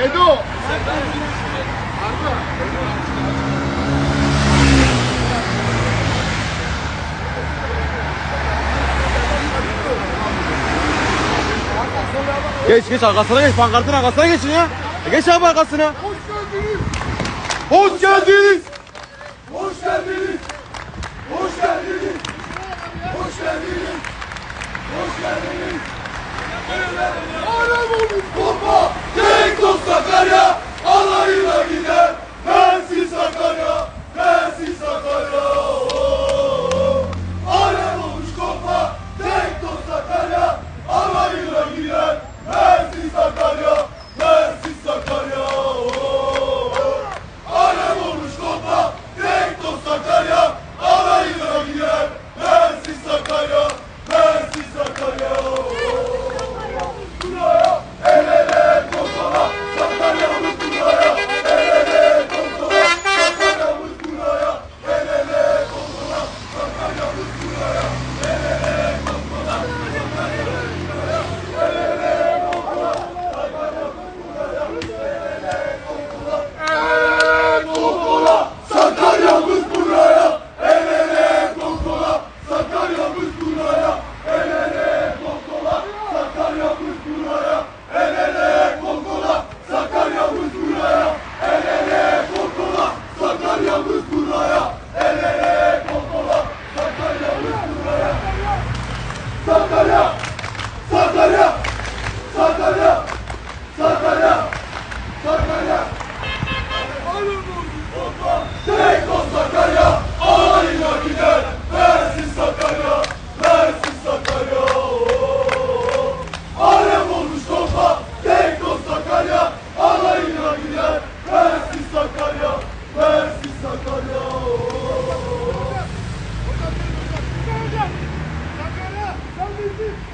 Bedo. Geç geç arkasına geç pankartın arkasına geçin ya. E, Geç abi arkasına. Hoş geldiniz. Hoş geldiniz. Hoş geldiniz. Hoş geldiniz. Hoş geldiniz. Alem olmuş bomba. Tek Corona!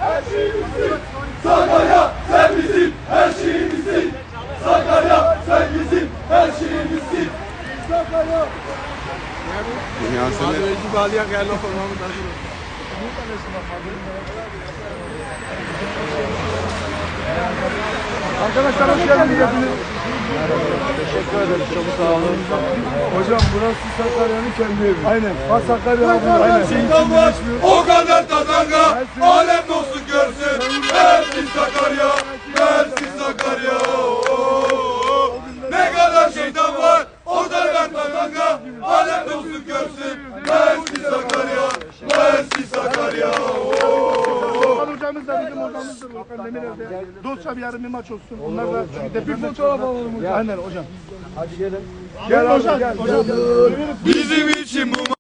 Her şeyimizsin. Sakarya sen bizim her şeyimizsin. Sakarya sen bizim her şeyimizsin. Sakarya. De- Arkadaşlar hoş geldiniz hepiniz. Teşekkür ederim. Çok sağ olun. Hocam burası Sakarya'nın kendi evi. Aynen. Ha Sakarya. Aynen. Var. O kadar tatanga. Alem görsün. Versin Sakarya. Versin Sakarya. Oo. Volkan hocamız da bizim hocamızdır. Volkan Demirel'de. Dostça bir yarın bir maç olsun. Onlar da çünkü bir fotoğraf alalım hocam. Aynen hocam. Hadi gelin. Gel hocam. Gel. Bizim için bu